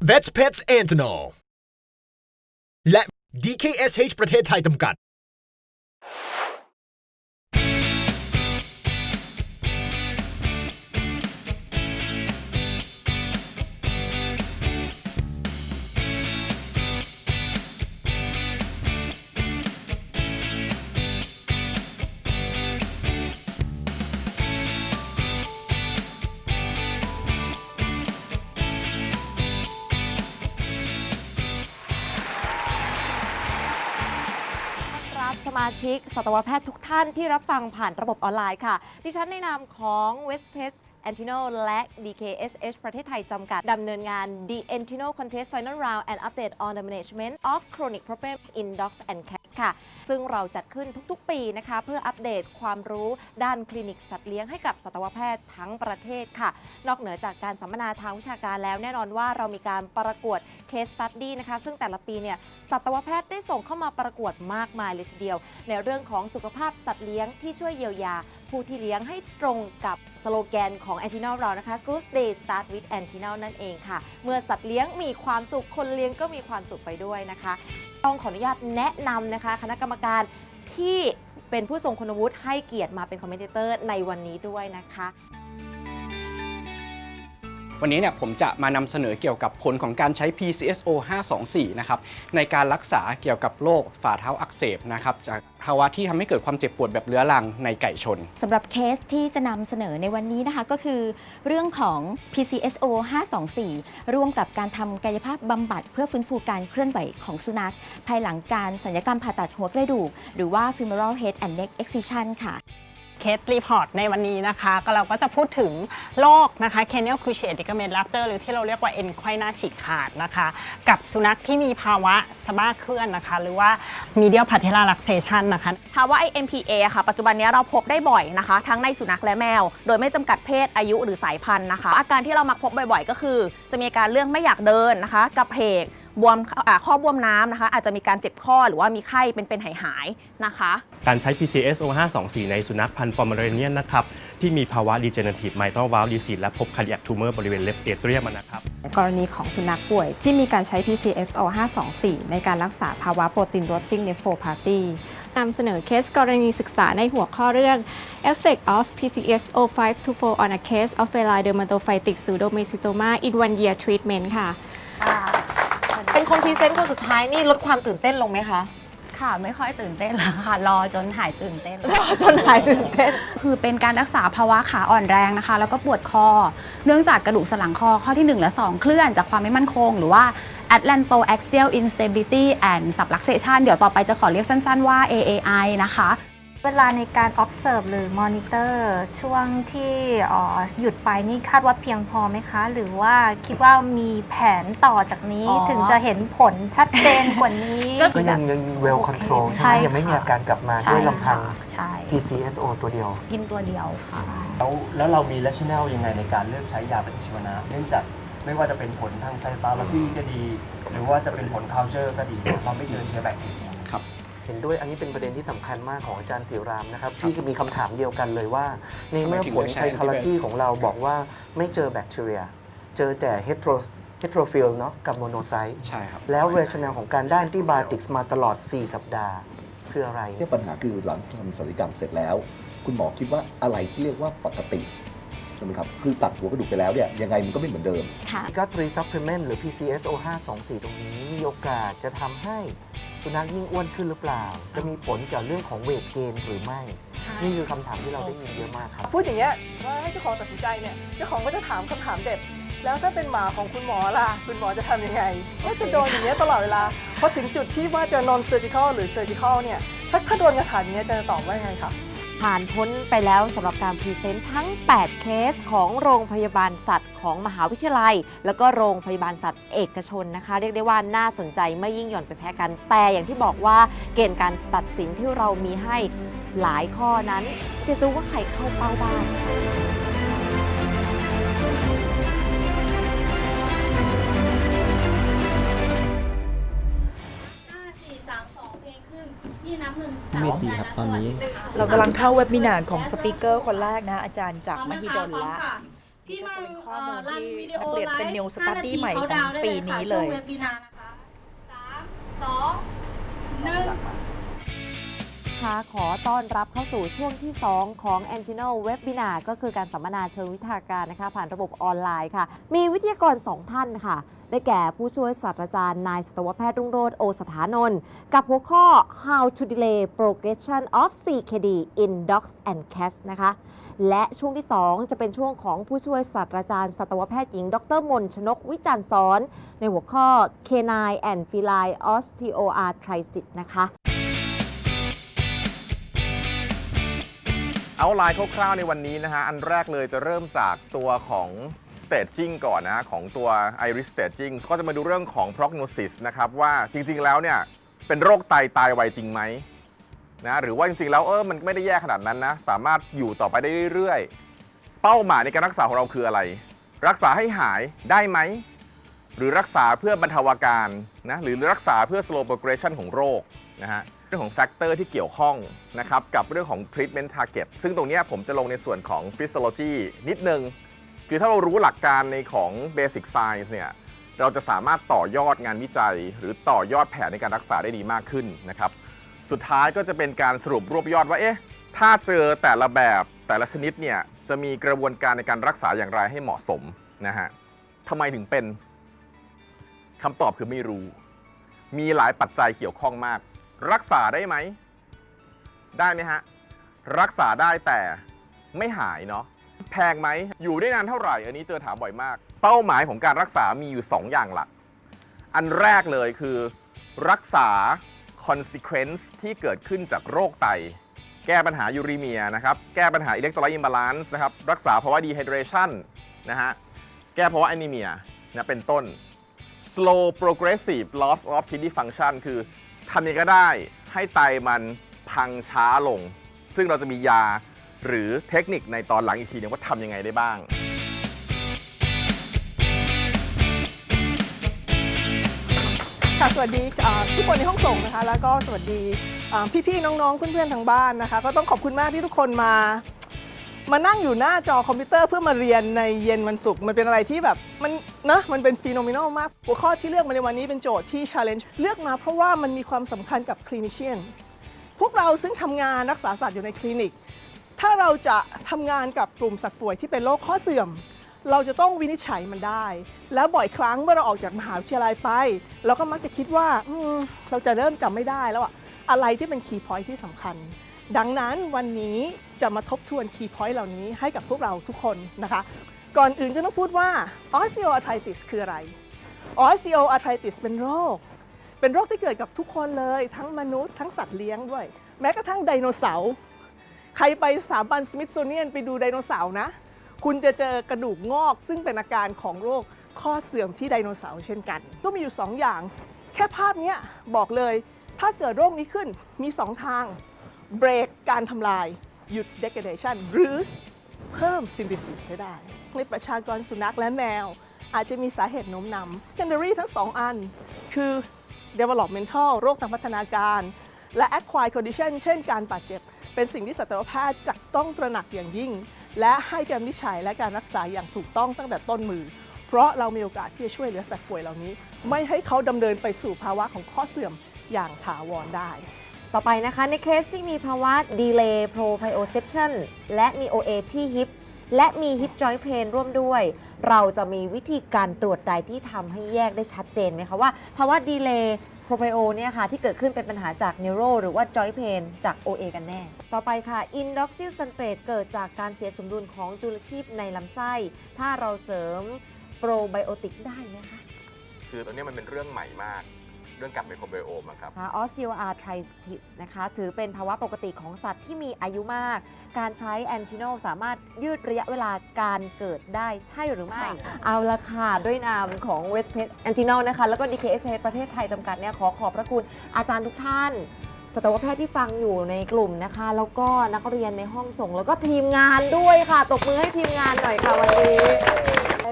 Vets Pets a n t h o n o และ DKSH ประเทศไทยจำกัด มาชิกสัตวแพทย์ทุกท่านที่รับฟังผ่านระบบออนไลน์ค่ะ ดิฉันในนามของ West p e s Antino และ DKSH ประเทศไทย จำกัด ดำเนินงาน The Antino Contest Final Round and Update on the Management of Chronic Problems in Dogs and Cats ค่ะ ซึ่งเราจัดขึ้นทุกๆ ปีนะคะ เพื่ออัปเดตความรู้ด้านคลินิกสัตว์เลี้ยงให้กับสัตวแพทย์ทั้งประเทศค่ะ นอกเหนือจากการสัมมนาทางวิชาการแล้วแน่นอนว่าเรามีการประกวด Case Study นะคะ ซึ่งแต่ละปีเนี่ยสัตวแพทย์ได้ส่งเข้ามาประกวดมากมายเลยทีเดียว ในเรื่องของสุขภาพสัตว์เลี้ยงที่ช่วยเยียวยา ผู้ที่เลี้ยงให้ตรงกับสโลแกนของ a n t i n a l เรานะคะ Good Day Start with a n t i n a l นั่นเองค่ะ เมื่อสัตว์เลี้ยงมีความสุขคนเลี้ยงก็มีความสุขไปด้วยนะคะต้องขออนุญาตแนะนำนะคะ คณะกรรมการที่เป็นผู้ทรงคุณวุฒิให้เกียรติมาเป็นคอมเมนเตอร์ในวันนี้ด้วยนะคะ วันนี้เนี่ยผมจะมานำเสนอเกี่ยวกับผลของการใช้ PCSO 524นะครับในการรักษาเกี่ยวกับโรคฝ่าเท้าอักเสบนะครับจากภาวะที่ทำให้เกิดความเจ็บปวดแบบเรื้อรังในไก่ชน สำหรับเคสที่จะนำเสนอในวันนี้นะคะก็คือเรื่องของ PCSO 524 ร่วมกับการทำกายภาพบำบัด เพื่อฟื้นฟูการเคลื่อนไหวของสุนัข ภายหลังการสัญญกรรมผ่าตัดหัวกระดูก หรือว่า femoral head and neck excision ค่ะ เคสรีพอร์ตในวันนี้นะคะ ก็เราก็จะพูดถึงโรคนะคะเคเนลคูเชติกเมนลัเจอร์หรือที่เราเรียกว่าเอ็นไข้หน้าฉีกขาดนะคะ กับสุนัขที่มีภาวะสะบ้าเคลื่อนนะคะ หรือว่า medial patellar luxation นะคะภาวะ IMPA ค่ะ ปัจจุบันนี้เราพบได้บ่อยนะคะ ทั้งในสุนัขและแมว โดยไม่จำกัดเพศอายุหรือสายพันธุ์นะคะ อาการที่เรามักพบบ่อยๆ ก็คือ จะมีอาการเรื่องไม่อยากเดินนะคะกระเพก บวมอ่าข้อบวมน้ำนะคะ อาจจะมีการเจ็บข้อหรือว่ามีไข้เป็นๆหายๆนะคะ การใช้ PCSO 524ในสุนัขพันธุ์ปอมเมเรเนียนนะครับ ที่มีภาวะ degenerative mitral valve disease และพบ cardiac tumor บริเวณ left atrium นะครับ กรณีของสุนัขป่วย ที่มีการใช้ PCSO 524ในการรักษาภาวะโปรตีน losing nephropathy นำเสนอเคสกรณีศึกษาในหัวข้อเรื่อง Effect of PCSO 524 on a case of feline dermatophytic pseudomycetoma in one year treatment ค่ะเป็น คนพรีเซนต์คนสุดท้ายนี่ลดความตื่นเต้นลงไหมคะ ค่ะไม่ค่อยตื่นเต้นแล้วค่ะ รอจนหายตื่นเต้นรอจนหายตื่นเต้น คือเป็นการรักษาภาวะขาอ่อนแรงนะคะ แล้วก็ปวดคอ เนื่องจากกระดูกสันหลังคอข้อที่ 1 และ 2 เคลื่อนจากความไม่มั่นคง หรือว่า Atlantoaxial Instability and Subluxation เดี๋ยวต่อไปจะขอเรียกสั้น ๆ ว่า AAI นะคะ เวลาในการ observe หรือ monitor ช่วงที่เอ่อหยุดไปนี่คาดว่าเพียงพอไหมคะ หรือว่าคิดว่ามีแผนต่อจากนี้อ๋อ ถึงจะเห็นผลชัดเจนกว่านี้ ก็ ก็ยังยัง well control ใช่ไหมยังไม่มีอาการกลับมาใช่ด้วยลำพัง ค่ะใช่ PCSO ตัวเดียว กินตัวเดียวค่ะ แล้วแล้วเรามี rationale ยังไงในการเลือกใช้ยาปฏิชีวนะ เนื่องจากไม่ว่าจะเป็นผลทางไซต o ล o จีก็ดี หรือว่าจะเป็นผล culture ก็ดี เราไม่เจอเชื้อแบคทีเรีย เห็นด้วยอันนี้เป็นประเด็นที่สำคัญมากของอาจารย์ศิรามนะครับที่มีคำถามเดียวกันเลยว่า ในเมื่อผลทำไมถึงไม่ใช้ไซท o ล o จีของเราบอกว่าไม่เจอแบคทีเรีย เจอแต่เฮตโรเฮตโรฟิลเนาะกับโมโนไซต์ใช่ครับ แล้วเรชแนลของการได้ที่บาติกมาตลอด 4 สัปดาห์คืออะไรเนี่ยปัญหาคือหลังทำศัลยกรรมเสร็จแล้ว คุณหมอคิดว่าอะไรที่เรียกว่าปกติ ใช่ไหมครับคือตัดหัวกระดูกไปแล้วเนี่ยยังไงมันก็ไม่เหมือนเดิม ค่ะก็3 supplement หรือ PCSO 524 ตรงนี้ มีโอกาสจะทำให้สุนัขยิ่งอ้วนขึ้นหรือเปล่า จะมีผลกับเรื่องของเวทเกนหรือไม่นี่คือคำถามที่เราได้ยินเยอะมากครับ พูดอย่างเงี้ยว่าให้เจ้าของตัดสินใจเนี่ย เจ้าของก็จะถามคำถามเด็ด แล้วถ้าเป็นหมาของคุณหมอล่ะ คุณหมอจะทำยังไงก็จะโดนอย่างเงี้ยตลอดเวลา พอถึงจุดที่ว่าจะ non surgical หรือ surgical เนี่ย ถ้าถ้าโดนกระถางอย่างเงี้ยจะตอบว่ายังไงคะ ผ่านพ้นไปแล้วสำหรับการพรีเซนต์ทั้ง 8 เคสของโรงพยาบาลสัตว์ของมหาวิทยาลัย แล้วก็โรงพยาบาลสัตว์เอกชนนะคะ เรียกได้ว่าน่าสนใจไม่ยิ่งหย่อนไปแพ้กัน แต่อย่างที่บอกว่าเกณฑ์การตัดสินที่เรามีให้หลายข้อนั้นจะดูว่าใครเข้าเป้าบ้าง เมจีครับตอนนี้ เรากำลังเข้าเว็บมินาร์ของสปีกเกอร์คนแรกนะ อาจารย์จากมหิดลละพี่มังเป็นข้อมูลเอ่อรันที่วิดีโอนักเรียนเป็นไลฟ์ new ห้านา study ทีใหม่เขาของดาวน์ได้ปีเลยค่ะนี้เลยช่วงเว็บวีนานะคะสามสองหนึ่ง คะ ขอต้อนรับเข้าสู่ช่วงที่ 2 ของ a n g i n o Webinar ก็คือการสัมมนาเชิงวิชาการนะคะ ผ่านระบบออนไลน์ค่ะ มีวิทยากร 2 ท่านค่ะ ได้แก่ผู้ช่วยศาสตราจารย์นายสัตวแพทย์รุ่งโรจน์โอสถานนท์กับหัวข้อ How to delay progression of CKD in dogs and cats นะคะ และช่วงที่ 2 จะเป็นช่วงของผู้ช่วยศาสตราจารย์สัตวแพทย์หญิง ดรมนชนกวิจารณ์สอน ในหัวข้อ Canine and Feline Osteoarthritis นะคะ เอาไลน์คร่าวๆในวันนี้นะฮะ อันแรกเลยจะเริ่มจากตัวของ staging ก่อนนะฮะของตัว iris staging ก็จะมาดูเรื่องของ prognosis นะครับว่าจริงๆแล้วเนี่ยเป็นโรคไตตายไวจริงไหมนะหรือว่าจริงๆแล้วเออมันไม่ได้แย่ขนาดนั้นนะ สามารถอยู่ต่อไปได้เรื่อยๆ เป้าหมายในการรักษาของเราคืออะไร รักษาให้หายได้ไหม หรือรักษาเพื่อบรรเทาอาการนะหรือรักษาเพื่อ slow progression ของโรคนะฮะ เรื่องของแฟกเตอร์ที่เกี่ยวข้องนะครับกับเรื่องของ treatment target ซึ่งตรงนี้ผมจะลงในส่วนของ physiology นิดนึง คือถ้าเรารู้หลักการในของ basic science เนี่ยเราจะสามารถต่อยอดงานวิจัย หรือต่อยอดแผนในการรักษาได้ดีมากขึ้นนะครับ สุดท้ายก็จะเป็นการสรุปรวบยอดว่าเอ๊ะถ้าเจอแต่ละแบบแต่ละชนิดเนี่ยจะมีกระบวนการในการรักษาอย่างไรให้เหมาะสมนะฮะทำไมถึงเป็นคำตอบคือไม่รู้ มีหลายปัจจัยเกี่ยวข้องมาก รักษาได้ไหม ได้ไหมฮะ รักษาได้แต่ไม่หายเนาะ แพงไหม อยู่ได้นานเท่าไหร่ อันนี้เจอถามบ่อยมาก เป้าหมายของการรักษามีอยู่ 2 อย่างหลัก อันแรกเลยคือ รักษา consequence ที่เกิดขึ้นจากโรคไต แก้ปัญหายูรีเมียนะครับ แก้ปัญหา electrolyte imbalance นะครับ รักษาภาวะ dehydration นะฮะ แก้ภาวะ anemia นะเป็นต้น slow progressive loss of kidney function คือ ทำยังไงก็ได้ให้ไตมันพังช้าลง ซึ่งเราจะมียาหรือเทคนิคในตอนหลังอีกทีนึงว่าทำยังไงได้บ้าง ค่ะสวัสดีอ่าทุกคนในห้องส่งนะคะ แล้วก็สวัสดีอ่าพี่ๆน้องๆเพื่อนๆทางบ้านนะคะ ก็ต้องขอบคุณมากที่ทุกคนมา มานั่งอยู่หน้าจอคอมพิวเตอร์เพื่อมาเรียนในเย็นวันศุกร์มันเป็นอะไรที่แบบมันนะมันเป็นฟีโนเมนอลมาก หัวข้อที่เลือกมาในวันนี้เป็นโจทย์ที่ challenge เลือกมาเพราะว่ามันมีความสำคัญกับคลินิเชียนพวกเราซึ่งทำงานรักษาสัตว์อยู่ในคลินิก ถ้าเราจะทำงานกับกลุ่มสัตว์ป่วยที่เป็นโรคข้อเสื่อม เราจะต้องวินิจฉัยมันได้ แล้วบ่อยครั้งเมื่อเราออกจากมหาวิทยาลัยไป เราก็มักจะคิดว่าอเราจะเริ่มจำไม่ได้แล้วอะอะไรที่เป็นคีย์พอยท์ที่สำคัญ ดังนั้นวันนี้จะมาทบทวนคีย์พอยต์เหล่านี้ให้กับพวกเราทุกคนนะคะ ก่อนอื่นก็ต้องพูดว่า osteoarthritis คืออะไร osteoarthritis เป็นโรค เป็นโรคที่เกิดกับทุกคนเลย ทั้งมนุษย์ทั้งสัตว์เลี้ยงด้วย แม้กระทั่งไดโนเสาร์ใครไปสถาบันสมิธโซเนียนไปดูไดโนเสาร์นะ คุณจะเจอกระดูกงอก ซึ่งเป็นอาการของโรคข้อเสื่อมที่ไดโนเสาร์เช่นกัน ก็มีอยู่ 2 อย่าง แค่ภาพนี้บอกเลย ถ้าเกิดโรคนี้ขึ้นมี 2 ทาง เบรกการทำลายหยุด degradation หรือเพิ่ม synthesis ให้ได้ในประชากรสุนัขและแมว อาจจะมีสาเหตุโน้มนำ secondary ทั้ง2อัน คือ developmental โรคทางพัฒนาการ และ acquired condition เช่นการบาดเจ็บ เป็นสิ่งที่สัตวแพทย์จะต้องตระหนักอย่างยิ่ง และให้การวิจัยและการรักษาอย่างถูกต้องตั้งแต่ต้นมือ เพราะเรามีโอกาสที่จะช่วยเหลือสัตว์ป่วยเหล่านี้ ไม่ให้เขาดำเนินไปสู่ภาวะของข้อเสื่อมอย่างถาวรได้ ต่อไปนะคะในเคสที่มีภาวะ delay proprioception และมี OA ที่ hip และมี hip joint pain ร่วมด้วย เราจะมีวิธีการตรวจใดที่ทำให้แยกได้ชัดเจนไหมคะว่าภาวะ delay proprio เนี่ยค่ะที่เกิดขึ้นเป็นปัญหาจาก neuro หรือว่า joint pain จาก OA กันแน่ ต่อไปค่ะ indoxyl sulfate เกิดจากการเสียสมดุลของจุลชีพในลำไส้ ถ้าเราเสริมโปรไบโอติกได้ไหมคะ คือตอนนี้มันเป็นเรื่องใหม่มาก เรื่องกับไมโครไบโอมอะครับค่ะ osteoarthritis นะคะ ถือเป็นภาวะปกติของสัตว์ที่มีอายุมาก การใช้แอนติโนสามารถยืดระยะเวลาการเกิดได้ใช่หรือไม่ เอาละค่ะด้วยนามของ West Pest a n t i n o นะคะ แล้วก็ DKSH ประเทศไทยจำกัดเนี่ยขอขอบพระคุณอาจารย์ทุกท่าน สัตวแพทย์ที่ฟังอยู่ในกลุ่มนะคะ แล้วก็นักเรียนในห้องส่งแล้วก็ทีมงานด้วยค่ะ ตบมือให้ทีมงานหน่อยค่ะวันนี้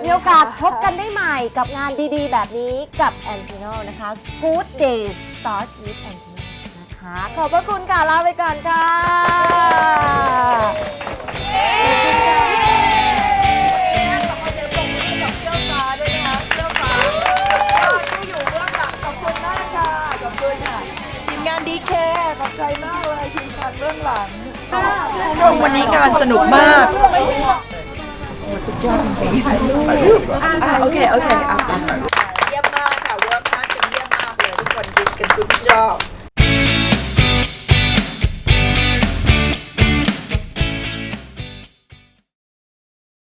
มีโอกาสพบกันได้ใหม่กับงานดีๆ แบบนี้กับแอนติโนนะคะ Good day start with a n t i n o นนะคะ ขอบพระคุณค่ะ ลาไปก่อนค่ะดีแค่ขอบใจมากเลยทีมงานเบื้องหลังชมวันนี้งานสนุกมาก สุดยอดจริงๆอะโอเคโอเคอะเยี่ยมมากค่ะเวิร์คพาร์ทกันเยี่ยมมากเลยทุกคนดิสกันสุดยอด